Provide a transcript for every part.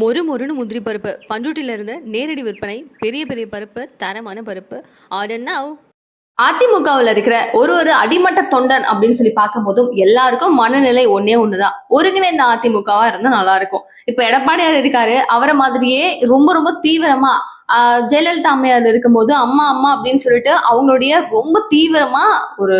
மொறு மொறுன்னு முந்திரி பருப்பு. பண்ருட்டில இருந்து நேரடி விற்பனை பெரிய பெரிய பருப்பு தரமான பருப்பு. ஆர்டர் அதிமுகவில் இருக்கிற ஒரு ஒரு அடிமட்ட தொண்டன் அப்படின்னு சொல்லி பார்க்கும்போதும் எல்லாருக்கும் மனநிலை ஒன்னே ஒண்ணுதான். ஒருங்கிணைந்த அதிமுகவா இருந்தா நல்லா இருக்கும். இப்ப எடப்பாடியார் இருக்காரு அவரை மாதிரியே ரொம்ப ரொம்ப தீவிரமா ஜெயலலிதா அம்மையார் இருக்கும்போது அம்மா அம்மா அப்படின்னு சொல்லிட்டு அவங்களுடைய ரொம்ப தீவிரமா ஒரு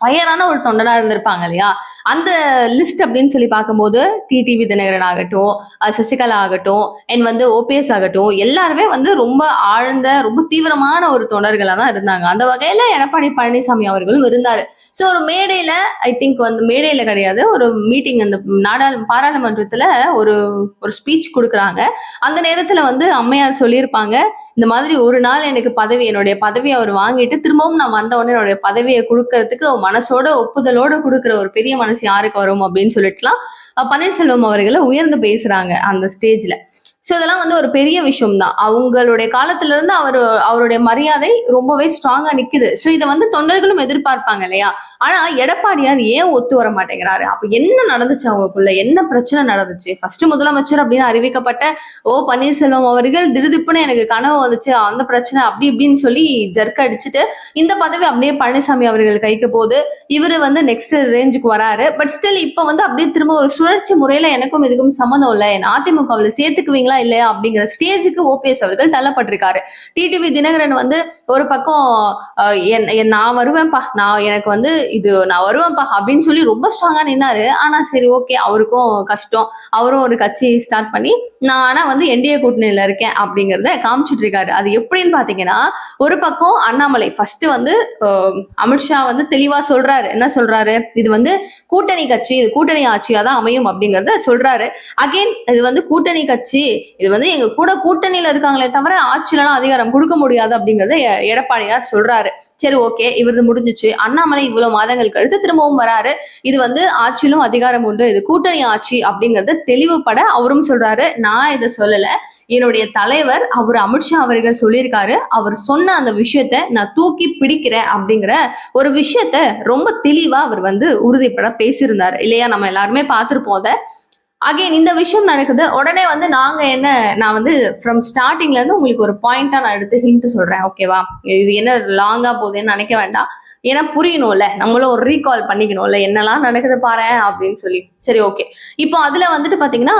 ஃபயரான ஒரு தொண்டனா இருந்திருப்பாங்க இல்லையா? அந்த லிஸ்ட் அப்படின்னு சொல்லி பார்க்கும்போது டிடிவி தினகரன் ஆகட்டும் சசிகலா ஆகட்டும் அண்ட் வந்து ஓபிஎஸ் ஆகட்டும் எல்லாருமே வந்து ரொம்ப ஆழ்ந்த ரொம்ப தீவிரமான ஒரு தொண்டர்களாக தான் இருந்தாங்க. அந்த வகையில எடப்பாடி பழனிசாமி அவர்களும் இருந்தாரு. ஸோ ஒரு மேடையில ஐ திங்க் வந்து மேடையில கிடையாது ஒரு மீட்டிங் அந்த நாடாளு பாராளுமன்றத்துல ஒரு ஒரு ஸ்பீச் கொடுக்குறாங்க. அந்த நேரத்துல வந்து அம்மையார் சொல்லியிருப்பாங்க இந்த மாதிரி ஒரு நாள் எனக்கு பதவி என்னுடைய பதவியை அவர் வாங்கிட்டு திரும்பவும் நான் வந்த உடனே என்னுடைய பதவியை கொடுக்கறதுக்கு மனசோட ஒப்புதலோட கொடுக்குற ஒரு பெரிய மனசு யாருக்கு வரும் அப்படின்னு சொல்லிட்டுலாம் பன்னீர்செல்வம் அவர்களை உயர்ந்து பேசுறாங்க அந்த ஸ்டேஜ்ல ஸோ இதெல்லாம் வந்து ஒரு பெரிய விஷயம் தான் அவங்களுடைய காலத்துல இருந்து அவர் அவருடைய மரியாதை ரொம்பவே ஸ்ட்ராங்கா நிக்குது. ஸோ இதை வந்து தொண்டர்களும் எதிர்பார்ப்பாங்க இல்லையா? ஆனா எடப்பாடியார் ஏன் ஒத்து வர மாட்டேங்கிறாரு? அப்ப என்ன நடந்துச்சு அவங்களுக்குள்ள? என்ன பிரச்சனை நடந்துச்சு? ஃபர்ஸ்ட் முதலமைச்சர் அப்படின்னு அறிவிக்கப்பட்ட ஓ பன்னீர்செல்வம் அவர்கள் திடுதிப்புன்னு எனக்கு கனவு வந்துச்சு. அந்த பிரச்சனை அப்படி இப்படின்னு சொல்லி ஜர்க் அடிச்சுட்டு இந்த பதவி அப்படியே பழனிசாமி அவர்கள் கைக்கு போகுது. இவரு வந்து நெக்ஸ்ட் ரேஞ்சுக்கு வராரு. பட் ஸ்டில் இப்ப வந்து அப்படியே திரும்ப ஒரு சுழற்சி முறையில எனக்கும் இதுக்கும் சம்மந்தம் இல்லை. என்ன அதிமுகவில் சேர்த்துக்குவீங்களா? இல்லையா அப்படிங்கிற ஸ்டேஜுக்கு ஓபிஎஸ் அவர்கள் தள்ளப்பட்டிருக்காரு. டிடிவி தினகரன் வந்து ஒரு பக்கம் என் என் நான் வருவேன்ப்பா நான் எனக்கு வந்து இது நான் வருவேன்ப்பா அப்படின்னு சொல்லி ரொம்ப ஸ்ட்ராங்கா நின்னாரு. ஆனா சரி ஓகே அவருக்கும் கஷ்டம். அவரும் ஒரு கட்சி ஸ்டார்ட் பண்ணி நான் ஆனா வந்து என்டிஏ கூட்டணியில இருக்கேன் அப்படிங்கறத காமிச்சிட்டு இருக்காரு. அது எப்படின்னு பாத்தீங்கன்னா ஒரு பக்கம் அண்ணாமலை ஃபர்ஸ்ட் வந்து அமித்ஷா வந்து தெளிவா சொல்றாரு. என்ன சொல்றாரு? இது வந்து கூட்டணி கட்சி இது கூட்டணி ஆட்சியா தான் அமையும் அப்படிங்கறத சொல்றாரு. அகைன் இது வந்து கூட்டணி கட்சி இது வந்து எங்க கூட கூட்டணியில இருக்காங்களே தவிர ஆட்சியிலாம் அதிகாரம் கொடுக்க முடியாது அப்படிங்கறத எடப்பாடியார் சொல்றாரு. சரி ஓகே இவரது முடிஞ்சுச்சு. அண்ணாமலை இவ்வளவு மாதங்கள் கழித்து திரும்பவும் வராரு. இது வந்து ஆட்சியிலும் அதிகாரம் உண்டு. இது கூட்டணி ஆட்சி அப்படிங்கறத தெளிவுபட அவரும் சொல்றாரு. நான் இதை சொல்லல. என்னுடைய தலைவர் அவர் அமித்ஷா அவர்கள் சொல்லியிருக்காரு. அவர் சொன்ன அந்த விஷயத்த நான் தூக்கி பிடிக்கிறேன் அப்படிங்கிற ஒரு விஷயத்த ரொம்ப தெளிவா அவர் வந்து உறுதிப்பட பேசியிருந்தாரு. இல்லையா? நம்ம எல்லாருமே பார்த்திருப்போம் அதை. அகைன் இந்த விஷயம் நடக்குது. உடனே வந்து நாங்க என்ன நான் வந்து ஃப்ரம் ஸ்டார்டிங்ல இருந்து உங்களுக்கு ஒரு பாயிண்டா நான் எடுத்து ஹிண்ட் சொல்றேன். ஓகேவா இது என்ன லாங்கா போகுதுன்னு நினைக்க வேண்டாம். ஏன்னா புரியணும்ல. நம்மளும் ஒரு ரீகால் பண்ணிக்கணும்ல. என்னெல்லாம் நடக்குது பாரு அப்படின்னு சொல்லி. சரி ஓகே இப்போ அதுல வந்துட்டு பாத்தீங்கன்னா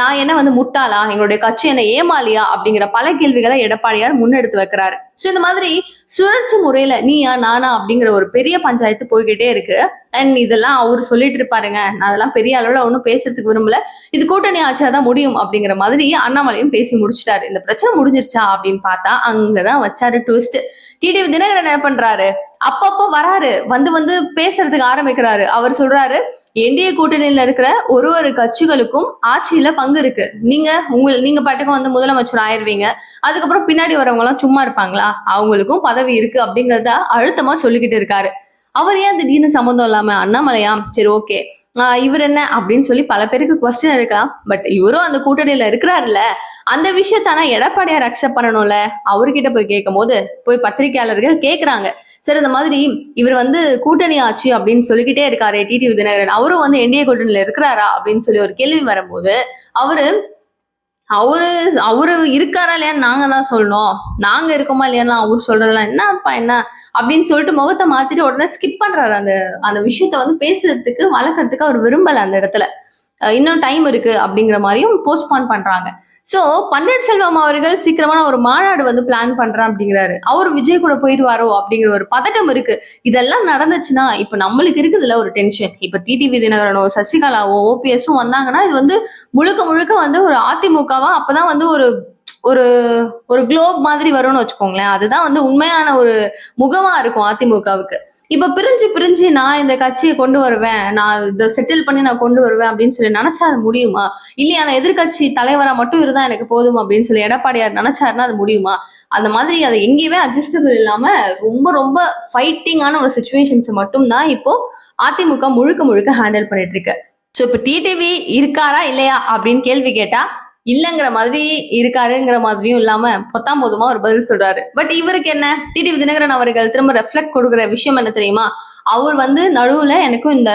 நான் என்ன வந்து முட்டாளா? எங்களுடைய கட்சி என்ன ஏமாலியா அப்படிங்கிற பல கேள்விகளை எடப்பாடியார் முன்னெடுத்து வைக்கிறாரு. ஸோ இந்த மாதிரி சுழற்சி முறையில நீயா நானா அப்படிங்கிற ஒரு பெரிய பஞ்சாயத்து போய்கிட்டே இருக்கு. அண்ட் இதெல்லாம் அவர் சொல்லிட்டு இருப்பாருங்க. நான் அதெல்லாம் பெரிய அளவில் ஒன்றும் பேசுறதுக்கு விரும்பல. இது கூட்டணி ஆட்சியா தான் முடியும் அப்படிங்கிற மாதிரி அண்ணாமலையும் பேசி முடிச்சிட்டாரு. இந்த பிரச்சனை முடிஞ்சிருச்சா அப்படின்னு பார்த்தா அங்கதான் வச்சாரு ட்விஸ்ட் டிடிவி தினகரன் என்ன பண்றாரு? அப்பப்போ வராரு. வந்து வந்து பேசுறதுக்கு ஆரம்பிக்கிறாரு. அவர் சொல்றாரு என்டிஏ கூட்டணியில இருக்கிற ஒரு ஒரு கட்சிகளுக்கும் ஆட்சியில பங்கு இருக்கு. நீங்க உங்க நீங்க பாட்டுக்கும் வந்து முதலமைச்சர் ஆயிருவீங்க. அதுக்கப்புறம் பின்னாடி வரவங்க எல்லாம் சும்மா இருப்பாங்களா? அவங்களுக்கும் பதவி இருக்கு. அப்படிங்கறத அழுத்தமா சொல்லிக்கிட்டு இருக்காரு. அவர் ஏன் திடீர்னு சம்மந்தம் இல்லாம அண்ணாமலையா? சரி ஓகே இவர் என்ன? அப்படின்னு சொல்லி பல பேருக்கு கொஸ்டின் இருக்கா பட் இவரும் அந்த கூட்டணியில இருக்கிறாருல்ல. அந்த விஷயத்தான எடப்பாடியார் அக்செப்ட் பண்ணணும்ல? அவர்கிட்ட போய் கேட்கும் போது போய் பத்திரிகையாளர்கள் கேக்குறாங்க. சரி இந்த மாதிரி இவர் வந்து கூட்டணி ஆச்சு அப்படின்னு சொல்லிக்கிட்டே இருக்காரு டிடிவி தினகரன் அவரும் வந்து என்டிஏ கூட்டணியில இருக்கிறாரா? அப்படின்னு சொல்லி ஒரு கேள்வி வரும்போது அவரு அவரு அவரு இருக்காரா இல்லையான்னு நாங்க தான் சொல்லணும். நாங்க இருக்கோமா இல்லையான்னு அவர் சொல்றதெல்லாம் என்னப்பா என்ன அப்படின்னு சொல்லிட்டு முகத்தை மாத்திட்டு உடனே ஸ்கிப் பண்றாரு. அந்த அந்த விஷயத்த வந்து பேசுறதுக்கு வளர்க்கறதுக்கு அவர் விரும்பல அந்த இடத்துல. இன்னும் டைம் இருக்கு அப்படிங்கிற மாதிரியும் போஸ்ட்பான் பண்றாங்க. ஸோ பன்னீர் செல்வம் அவர்கள் சீக்கிரமான ஒரு மாநாடு வந்து பிளான் பண்றேன் அப்படிங்கிறாரு. அவர் விஜய் கூட போயிடுவாரோ அப்படிங்கிற ஒரு பதட்டம் இருக்கு. இதெல்லாம் நடந்துச்சுன்னா இப்ப நம்மளுக்கு இருக்குதுல்ல ஒரு டென்ஷன் இப்ப டிடிவி தினகரனோ சசிகலாவோ ஓபிஎஸும் வந்தாங்கன்னா இது வந்து முழுக்க முழுக்க வந்து ஒரு அதிமுகவா அப்பதான் வந்து ஒரு ஒரு ஒரு குளோப் மாதிரி வரும்னு வச்சுக்கோங்களேன். அதுதான் வந்து உண்மையான ஒரு முகமா இருக்கும் அதிமுகவுக்கு இப்ப பிரிஞ்சு பிரிஞ்சு நான் இந்த கட்சியை கொண்டு வருவேன் நான் இதை செட்டில் பண்ணி நான் கொண்டு வருவேன் அப்படின்னு சொல்லி நினைச்சா அது முடியுமா? இல்லையா நான் எதிர்க்கட்சி தலைவரா மட்டும் இருந்தா எனக்கு போதும் அப்படின்னு சொல்லி எடப்பாடியார் நினைச்சாருன்னா அது முடியுமா? அந்த மாதிரி அது எங்கேயுமே அட்ஜஸ்டபிள் இல்லாம ரொம்ப ரொம்ப ஃபைட்டிங்கான ஒரு சுச்சுவேஷன்ஸ் மட்டும்தான் இப்போ அதிமுக முழுக்க முழுக்க ஹேண்டில் பண்ணிட்டு இருக்கு. ஸோ இப்போ டிடிவி இருக்காரா இல்லையா அப்படின்னு கேள்வி கேட்டா இல்லைங்கிற மாதிரி இருக்காருங்கிற மாதிரியும் இல்லாம பொத்தாம் போதுமா ஒரு பதில் சொல்றாரு. பட் இவருக்கு என்ன? டிடிவி தினகரன் அவர்கள் திரும்ப ரெஃப்ளெக்ட் கொடுக்குற விஷயம் என்ன தெரியுமா? அவர் வந்து நடுவுல எனக்கும் இந்த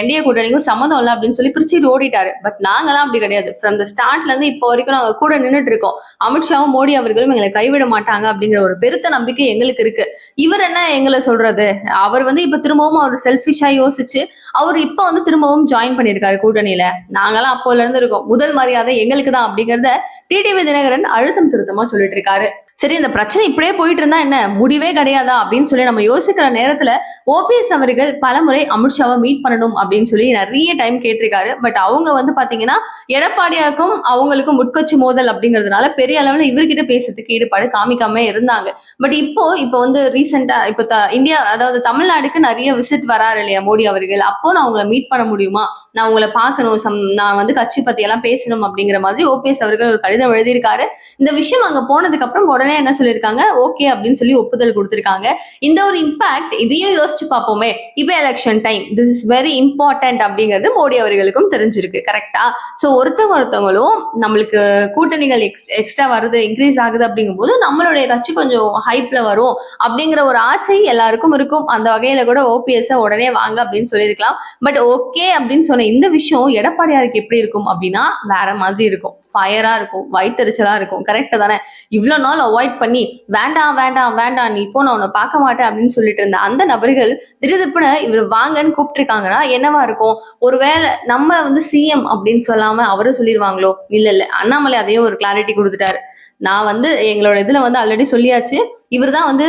என்டிஏ கூட்டணிக்கும் சம்மந்தம் இல்லை அப்படின்னு சொல்லி பிரிச்சுட்டு ஓடிட்டாரு. பட் நாங்கெல்லாம் அப்படி கிடையாது. ஃப்ரம் த ஸ்டார்ட்ல இருந்து இப்போ வரைக்கும் நாங்க கூட நின்றுட்டு இருக்கோம். அமித்ஷாவும் மோடி அவர்களும் எங்களை கைவிட மாட்டாங்க அப்படிங்கிற ஒரு பெருத்த நம்பிக்கை எங்களுக்கு இருக்கு. இவர் என்ன எங்களை சொல்றது? அவர் வந்து இப்ப திரும்பவும் அவர் செல்ஃபிஷா யோசிச்சு அவர் இப்ப வந்து திரும்பவும் ஜாயின் பண்ணியிருக்காரு கூட்டணியில. நாங்கெல்லாம் அப்போல இருந்து இருக்கோம். முதல் மரியாதை எங்களுக்கு தான் அப்படிங்கறத டிடிவி தினகரன் அழுத்தம் திருத்தமா சொல்லிட்டு இருக்காரு சரி இந்த பிரச்சனை இப்படியே போயிட்டு இருந்தா என்ன? முடிவே கிடையாதா? அப்படின்னு சொல்லி நம்ம யோசிக்கிற நேரத்துல ஓபிஎஸ் அவர்கள் பலமுறை அமித்ஷாவை மீட் பண்ணணும் அப்படின்னு சொல்லி நிறைய டைம் கேட்டிருக்காரு. பட் அவங்க வந்து பாத்தீங்கன்னா எடப்பாடியாக்கும் அவங்களுக்கும் உட்கட்சி மோதல் அப்படிங்கிறதுனால பெரிய அளவுல இவர்கிட்ட பேசுறதுக்கு ஈடுபாடு காமிக்காம இருந்தாங்க. பட் இப்போ இப்போ வந்து ரீசெண்டா இப்போ த- இந்தியா அதாவது தமிழ்நாடுக்கு நிறைய விசிட் வராரு இல்லையா மோடி அவர்கள்? அப்போ நான் அவங்களை மீட் பண்ண முடியுமா? நான் உங்களை பார்க்கணும் சம் நான் வந்து கட்சி பத்தி எல்லாம் பேசணும் அப்படிங்கிற மாதிரி ஓபிஎஸ் அவர்கள் ஒரு கடிதம் எழுதியிருக்காரு. இந்த விஷயம் அங்க போனதுக்கு அப்புறம் உடனே என்ன சொல்லியிருக்காங்க? ஓகே அப்படின்னு சொல்லி ஒப்புதல் கொடுத்திருக்காங்க. இந்த ஒரு இம்பாக்ட் இதையும் யோசிச்சு பார்ப்போமே. இப்போ election time this is very important அப்படிங்கிறது மோடி அவர்களுக்கும் தெரிஞ்சிருக்கு. கரெக்டா ஸோ ஒருத்தவங்க ஒருத்தவங்களும் நம்மளுக்கு கூட்டணிகள் எக்ஸ் எக்ஸ்ட்ரா வருது இன்க்ரீஸ் ஆகுது அப்படிங்கும்போது நம்மளுடைய கட்சி கொஞ்சம் ஹைப்ல வரும் அப்படிங்கிற ஒரு ஆசை எல்லாருக்கும் இருக்கும். அந்த வகையில கூட ஓபிஎஸ் உடனே வாங்க அப்படின்னு சொல்லியிருக்கலாம். பட் ஓகே அப்படின்னு சொன்ன இந்த விஷயம் எடப்பாடியாருக்கு எப்படி இருக்கும் அப்படின்னா வேற மாதிரி இருக்கும். ஃபயரா இருக்கும். வயிற்றுச்சலா இருக்கும். கரெக்ட் தானே? இவ்வளோ நாள் அவாய்ட் பண்ணி வேண்டாம் வேண்டாம் வேண்டாம் நீ இப்போ நான் உன்னை பார்க்க மாட்டேன் அப்படின்னு சொல்லிட்டு இருந்த அந்த நபர்கள் திடீர்னு இவர் வாங்கன்னு கூப்பிட்டுருக்காங்கன்னா என்னவா இருக்கும்? ஒருவேளை நம்ம வந்து சிஎம் அப்படின்னு சொல்லாம அவரும் சொல்லிடுவாங்களோ இல்ல இல்ல. அண்ணாமலை அதையும் ஒரு கிளாரிட்டி கொடுத்துட்டாரு. நான் வந்து எங்களோட இதுல வந்து ஆல்ரெடி சொல்லியாச்சு. இவர் தான் வந்து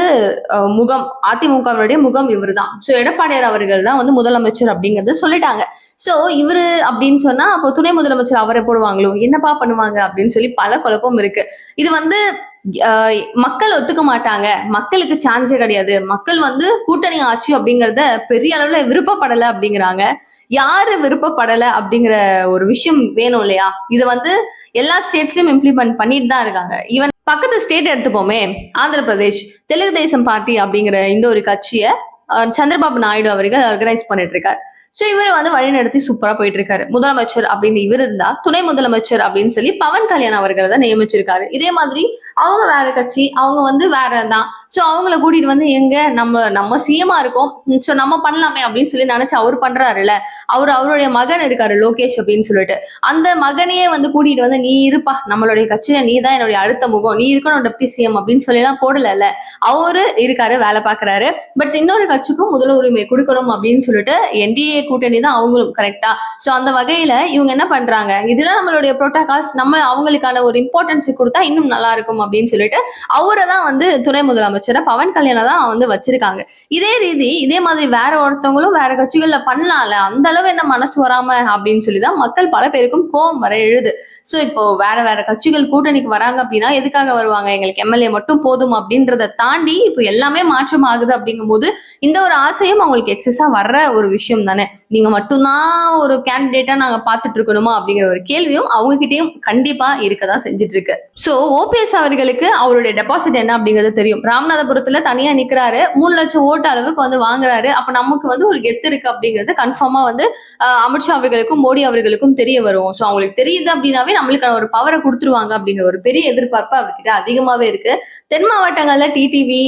முகம் அதிமுகவினுடைய முகம் இவர் தான் ஸோ எடப்பாடியார் அவர்கள் தான் வந்து முதலமைச்சர் அப்படிங்கறத சொல்லிட்டாங்க. ஸோ இவரு அப்படின்னு சொன்னா அப்போ துணை முதலமைச்சர் அவரை போடுவாங்களோ? என்னப்பா பண்ணுவாங்க? அப்படின்னு சொல்லி பல குழப்பம் இருக்கு. இது வந்து அஹ், மக்கள் ஒத்துக்க மாட்டாங்க. மக்களுக்கு சான்ஸே கிடையாது. மக்கள் வந்து கூட்டணி ஆட்சி அப்படிங்கறத பெரிய அளவுல விருப்பப்படலை அப்படிங்கிறாங்க. யாரு விருப்பப்படலை அப்படிங்கிற ஒரு விஷயம் வேணும் இல்லையா? இது வந்து எல்லா ஸ்டேட்ஸ்லயும் இம்ப்ளிமெண்ட் பண்ணிட்டு தான் இருக்காங்க. ஈவன் பக்கத்து ஸ்டேட் எடுத்துப்போமே ஆந்திர பிரதேஷ் தெலுங்கு தேசம் பார்ட்டி அப்படிங்கிற இந்த ஒரு கட்சியை சந்திரபாபு நாயுடு அவர்கள் ஆர்கனைஸ் பண்ணிட்டு இருக்காரு. ஸோ இவர் வந்து வழிநடத்தி சூப்பரா போயிட்டு இருக்காரு முதலமைச்சர் அப்படின்னு இவர் இருந்தா துணை முதலமைச்சர் அப்படின்னு சொல்லி பவன் கல்யாண் அவர்களை தான் நியமிச்சிருக்காரு. இதே மாதிரி அவங்க வேற கட்சி அவங்க வந்து வேற தான். ஸோ அவங்கள கூட்டிட்டு வந்து எங்க? நம்ம நம்ம சிஎம்மா இருக்கோம். ஸோ நம்ம பண்ணலாமே அப்படின்னு சொல்லி நினைச்சு அவர் பண்றாருல்ல. அவர் அவருடைய மகன் இருக்காரு லோகேஷ் அப்படின்னு சொல்லிட்டு. அந்த மகனையே வந்து கூட்டிட்டு வந்து நீ இருப்பா. நம்மளுடைய கட்சியில நீ தான் என்னுடைய அடுத்த முகம். நீ இருக்கணும் டெப்டி சிஎம் அப்படின்னு சொல்லி எல்லாம் போடல அவரு இருக்காரு வேலை பாக்குறாரு பட் இன்னொரு கட்சிக்கும் முதல் உரிமை கொடுக்கணும் அப்படின்னு சொல்லிட்டு என்டிஏ கூட்டணி தான் அவங்களும் கரெக்டா சோ அந்த வகையில இவங்க என்ன பண்றாங்க? இதுல நம்மளுடைய புரோட்டோகால்ஸ் நம்ம அவங்களுக்கான ஒரு இம்பார்ட்டன்ஸ் கொடுத்தா இன்னும் நல்லா இருக்கும் அப்படின்னு சொல்லிட்டு அவரை தான் வந்து துணை முதலமைச்சரை பவன் கல்யாணம் தான் வந்து வச்சிருக்காங்க. இதே ரீதி இதே மாதிரி வேற ஒருத்தவங்களும் வேற கட்சிகள்ல பண்ணலாம்ல அந்த அளவு என்ன மனசு வராம அப்படின்னு சொல்லி தான் மக்கள் பல பேருக்கும் கோவம் வர எழுது. சோ இப்போ வேற வேற கட்சிகள் கூட்டணிக்கு வராங்க அப்படின்னா எதுக்காக வருவாங்க? எங்களுக்கு எம்எல்ஏ மட்டும் போதும் அப்படின்றத தாண்டி இப்போ எல்லாமே மாற்றம் ஆகுது அப்படிங்கும்போது இந்த ஒரு ஆசையும் அவங்களுக்கு எக்ஸஸா வர்ற ஒரு விஷயம் தானே? நீங்க மட்டும்தான் ஒரு கேண்டிடேட்டா நாங்க பாத்துட்டு இருக்கணுமா அப்படிங்கிற ஒரு கேள்வியும் அவங்க கிட்டயும் கண்டிப்பா இருக்கதான் செஞ்சுட்டு இருக்கு. சோ ஓபிஎஸ் அவர்களுக்கு அவருடைய டெபாசிட் என்ன அப்படிங்கிறது தெரியும். ராமநாதபுரத்துல தனியா நிக்கிறாரு. மூணு லட்சம் ஓட்டு அளவுக்கு வந்து வாங்குறாரு. அப்ப நமக்கு வந்து ஒரு கெத்து இருக்கு அப்படிங்கிறது கன்ஃபார்மா வந்து அமித்ஷா அவர்களுக்கும் மோடி அவர்களுக்கும் தெரிய வரும். சோ அவங்களுக்கு தெரியுது அப்படின்னாவே நம்மளுக்கான ஒரு பவரை கொடுத்துருவாங்க அப்படிங்கிற ஒரு பெரிய எதிர்பார்ப்பு அவர்கிட்ட அதிகமாவே இருக்கு. தென் மாவட்டங்கள்ல டிடிவி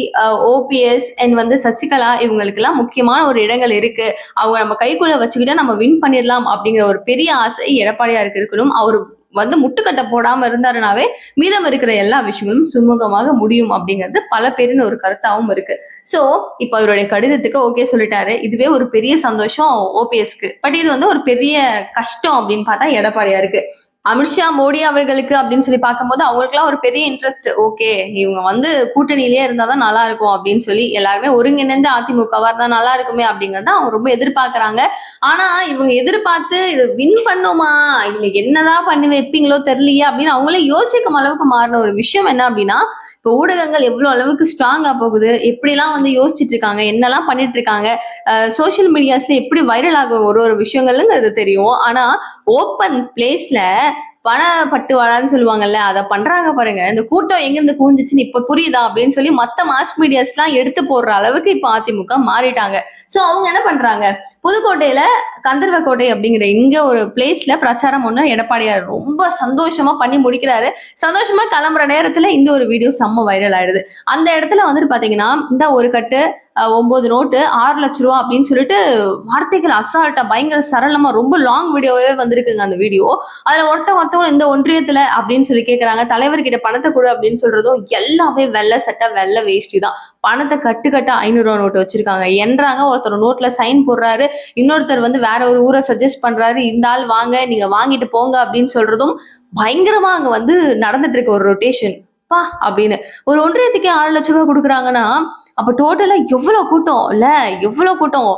ஓபிஎஸ் அண்ட் வந்து சசிகலா இவங்களுக்கு எல்லாம் முக்கியமான ஒரு இடங்கள் இருக்கு. அவங்க நம்ம கை கைக்குள்ள வச்சுக்கிட்டா நம்ம வின் பண்ணிடலாம் அப்படிங்கிற ஒரு பெரிய ஆசை எடப்பாடியாருக்கு இருக்கணும். அவர் வந்து முட்டுக்கட்டை போடாம இருந்தாருனாவே மீதம் இருக்கிற எல்லா விஷயங்களும் சுமூகமாக முடியும் அப்படிங்கிறது பல பேரின் ஒரு கருத்தாவும் இருக்கு. சோ இப்ப அவருடைய கடிதத்துக்கு ஓகே சொல்லிட்டாரு. இதுவே ஒரு பெரிய சந்தோஷம் ஓபிஎஸ்க்கு பட் இது வந்து ஒரு பெரிய கஷ்டம் அப்படின்னு பார்த்தா எடப்பாடியா இருக்கு அமித்ஷா மோடி அவர்களுக்கு அப்படின்னு சொல்லி பார்க்கும்போது அவங்களுக்குலாம் ஒரு பெரிய இன்ட்ரெஸ்ட் ஓகே இவங்க வந்து கூட்டணியிலேயே இருந்தாதான் நல்லா இருக்கும் அப்படின்னு சொல்லி எல்லாருமே ஒருங்கிணைந்து அதிமுகவா இருந்தா நல்லா இருக்குமே அப்படிங்கறத அவங்க ரொம்ப எதிர்பார்க்கறாங்க. ஆனா இவங்க எதிர்பார்த்து இது வின் பண்ணுமா? இவங்க என்னதான் பண்ணி வைப்பீங்களோ தெரியலையே அப்படின்னு அவங்களே யோசிக்கும் அளவுக்கு மாறின ஒரு விஷயம் என்ன அப்படின்னா இப்போ ஊடகங்கள் எவ்வளவு அளவுக்கு ஸ்ட்ராங்கா போகுது எப்படிலாம் வந்து யோசிச்சுட்டு இருக்காங்க என்னெல்லாம் பண்ணிட்டு இருக்காங்க சோஷியல் மீடியாஸ்ல எப்படி வைரல் ஆகும் ஒரு ஒரு விஷயங்கள்ங்கிறது தெரியும். ஆனா ஓப்பன் பிளேஸ்ல பண பட்டுவாடான்னு சொல்லுவாங்கல்ல அதை பண்றாங்க பாருங்க. இந்த கூட்டம் எங்கிருந்து கூந்துச்சுன்னு இப்ப புரியுதா அப்படின்னு சொல்லி மத்த மாஸ் மீடியாஸ் எல்லாம் எடுத்து போடுற அளவுக்கு இப்ப அதிமுக மாறிட்டாங்க. சோ அவங்க என்ன பண்றாங்க? புதுக்கோட்டையில கந்தர்வக்கோட்டை அப்படிங்கிற இங்க ஒரு பிளேஸ்ல பிரச்சாரம் ஒண்ணு எடப்பாடியார் ரொம்ப சந்தோஷமா பண்ணி முடிக்கிறாரு. சந்தோஷமா கிளம்புற நேரத்துல இந்த ஒரு வீடியோ செம்ம வைரல் ஆயிடுது. அந்த இடத்துல வந்துட்டு பாத்தீங்கன்னா இந்த ஒரு கட்டு ஒன்பது நோட்டு ஆறு லட்ச ரூபா அப்படின்னு சொல்லிட்டு வார்த்தைகள் அசால்ட்டா பயங்கர சரளமா ரொம்ப லாங் வீடியோவே வந்திருக்குங்க அந்த வீடியோ அதுல ஒருத்தவங்க ஒருத்தவங்க இந்த ஒன்றியத்துல அப்படின்னு சொல்லி கேட்கறாங்க தலைவர்கிட்ட பணத்தை கொடு அப்படின்னு சொல்றதும் எல்லாமே வெள்ளை சட்டை வெள்ளை வேஷ்டி தான். பணத்தை கட்டு கட்ட ஐநூறுரூவா நோட்டு வச்சிருக்காங்க. என்றாங்க ஒருத்தர் நோட்ல சைன் போடுறாரு. இன்னொருத்தர் வந்து வேற ஒரு ஊரை சஜஸ்ட் பண்றாரு. இந்த ஆள் வாங்க நீங்க வாங்கிட்டு போங்க அப்படின்னு சொல்றதும் பயங்கரமா அங்க வந்து நடந்துட்டு இருக்கு ஒரு ரொட்டேஷன் பா அப்படின்னு. ஒரு ஒன்றியத்துக்கே ஆறு லட்ச ரூபா கொடுக்குறாங்கன்னா அப்போ டோட்டலாக எவ்வளோ கூட்டம்? இல்லை எவ்வளோ கூட்டம்?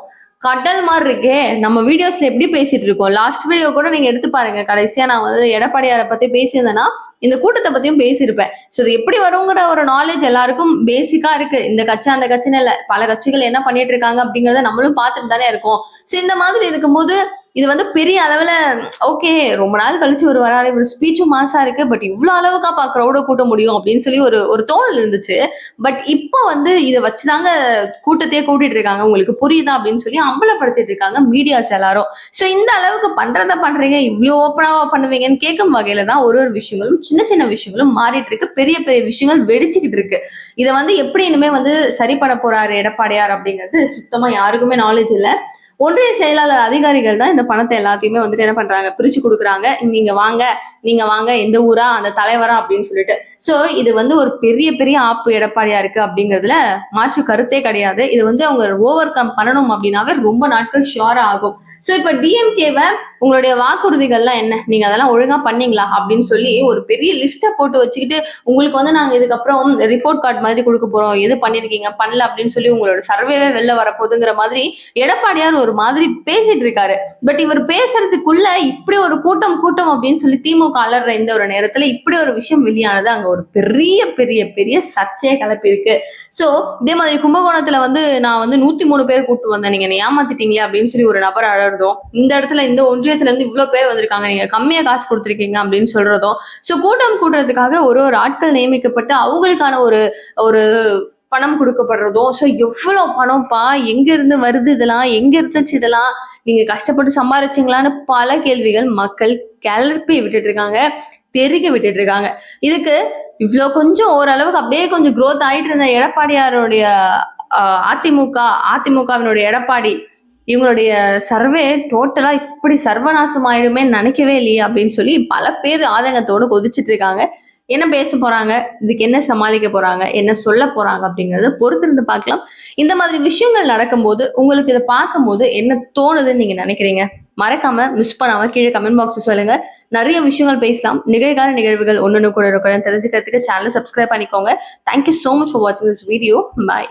கடல் மாதிரி இருக்கே. நம்ம வீடியோஸ்ல எப்படி பேசிட்டு இருக்கோம்? லாஸ்ட் வீடியோ கூட நீங்க எடுத்து பாருங்க. கடைசியா நான் வந்து எடப்பாடியாரை பத்தி பேசியிருந்தேன்னா இந்த கூட்டத்தை பத்தியும் பேசியிருப்பேன். ஸோ இது எப்படி வருங்கிற ஒரு நாலேஜ் எல்லாருக்கும் பேசிக்கா இருக்கு. இந்த கட்சி அந்த கட்சின்னு இல்லை. பல கட்சிகள் என்ன பண்ணிட்டு இருக்காங்க அப்படிங்கறத நம்மளும் பார்த்துட்டு தானே இருக்கோம். ஸோ இந்த மாதிரி இருக்கும்போது இது வந்து பெரிய அளவுல ஓகே ரொம்ப நாள் கழிச்சு ஒரு வராரு ஒரு ஸ்பீச்சும் மாசா இருக்கு பட் இவ்வளவு அளவுக்கு அப்பா க்ரௌட கூட்ட முடியும் அப்படின்னு சொல்லி ஒரு ஒரு தோணல் இருந்துச்சு. பட் இப்போ வந்து இதை வச்சுதாங்க கூட்டத்தையே கூட்டிட்டு இருக்காங்க. உங்களுக்கு புரியுதா அப்படின்னு சொல்லி அம்பலப்படுத்திட்டு இருக்காங்க மீடியாஸ் எல்லாரும். ஸோ இந்த அளவுக்கு பண்றத பண்றீங்க இவ்வளோ ஓப்பனாவா பண்ணுவீங்கன்னு கேட்கும் வகையில தான் ஒரு ஒரு விஷயங்களும் சின்ன சின்ன விஷயங்களும் மாறிட்டு இருக்கு. பெரிய பெரிய விஷயங்கள் வெடிச்சுக்கிட்டு இருக்கு. இதை வந்து எப்படி இனிமே வந்து சரி பண்ண போறாரு எடப்பாடியார் அப்படிங்கிறது சுத்தமா யாருக்குமே நாலேஜ் இல்லை. ஒன்றிய செயலாளர் அதிகாரிகள் தான் இந்த பணத்தை எல்லாத்தையுமே வந்துட்டு என்ன பண்றாங்க? பிரிச்சு கொடுக்குறாங்க. நீங்க வாங்க நீங்க வாங்க எந்த ஊரா அந்த தலைவரா அப்படின்னு சொல்லிட்டு. சோ இது வந்து ஒரு பெரிய பெரிய ஆப்பு எடப்பாடியா இருக்கு அப்படிங்கிறதுல மாற்று கருத்தே கிடையாது. இது வந்து அவங்க ஓவர் கம் பண்ணணும் அப்படின்னாவே ரொம்ப நாட்கள் ஷியோரா ஆகும். ஸோ இப்போ டிஎம்கேவை உங்களுடைய வாக்குறுதிகள்லாம் என்ன? நீங்க அதெல்லாம் ஒழுங்கா பண்ணீங்களா? அப்படின்னு சொல்லி ஒரு பெரிய லிஸ்ட்டை போட்டு வச்சுக்கிட்டு உங்களுக்கு வந்து நாங்க இதுக்கப்புறம் ரிப்போர்ட் கார்டு மாதிரி கொடுக்க போறோம். எது பண்ணிருக்கீங்க? பண்ணல அப்படின்னு சொல்லி உங்களோட சர்வேவே வெளில வரப்போகுதுங்கிற மாதிரி எடப்பாடியார் ஒரு மாதிரி பேசிட்டு இருக்காரு. பட் இவர் பேசுறதுக்குள்ள இப்படி ஒரு கூட்டம் கூட்டம் அப்படின்னு சொல்லி திமுக அலற இந்த ஒரு நேரத்துல இப்படி ஒரு விஷயம் வெளியானது அங்க ஒரு பெரிய பெரிய பெரிய சர்ச்சையை கிளப்பி இருக்கு. ஸோ இதே மாதிரி கும்பகோணத்துல வந்து நான் வந்து நூத்தி மூணு பேர் கூட்டு வந்தேன். நீங்க ஏமாத்திட்டீங்களே அப்படின்னு சொல்லி ஒரு நபர் அழறதும் இந்த இடத்துல இந்த ஒன்றியத்துல இருந்து இவ்வளவு பேர் வந்திருக்காங்க நீங்க கம்மியா காசு கொடுத்துருக்கீங்க அப்படின்னு சொல்றதும் சோ கூட்டம் கூட்டுறதுக்காக ஒரு ஒரு ஆட்கள் நியமிக்கப்பட்டு அவங்களுக்கான ஒரு ஒரு பணம் கொடுக்கப்படுறதும் ஸோ எவ்வளோ பணம்ப்பா எங்க இருந்து வருது இதெல்லாம் எங்க இருந்துச்சு இதெல்லாம் நீங்க கஷ்டப்பட்டு சம்பாரிச்சீங்களான்னு பல கேள்விகள் மக்கள் கிளப்பி விட்டுட்டு இருக்காங்க தெறிக்க விட்டுட்டு இருக்காங்க இதுக்கு இவ்வளோ கொஞ்சம் ஓரளவுக்கு அப்படியே கொஞ்சம் க்ரோத் ஆயிட்டு இருந்த எடப்பாடியாருடைய அதிமுக அதிமுகவினுடைய எடப்பாடி இவங்களுடைய சர்வே டோட்டலா இப்படி சர்வநாசம் ஆயிடுமே நினைக்கவே இல்லையே அப்படின்னு சொல்லி பல பேர் ஆதங்கத்தோடு கொதிச்சிட்டு இருக்காங்க. என்ன பேச போறாங்க? இதுக்கு என்ன சமாளிக்க போறாங்க? என்ன சொல்ல போறாங்க அப்படிங்கறத பொறுத்திருந்து பார்க்கலாம். இந்த மாதிரி விஷயங்கள் நடக்கும்போது உங்களுக்கு இதை பார்க்கும்போது என்ன தோணுதுன்னு நீங்க நினைக்கிறீங்க? மறக்காம மிஸ் பண்ணாம கீழே கமெண்ட் பாக்ஸ் சொல்லுங்க. நிறைய விஷயங்கள் பேசலாம். நிகழ்கால நிகழ்வுகள் ஒன்னொன்னு கூட இருக்கிற தெரிஞ்சுக்கிறதுக்கு சேனலை சப்ஸ்கிரைப் பண்ணிக்கோங்க. Thank you so much for வாட்சிங் திஸ் வீடியோ பாய்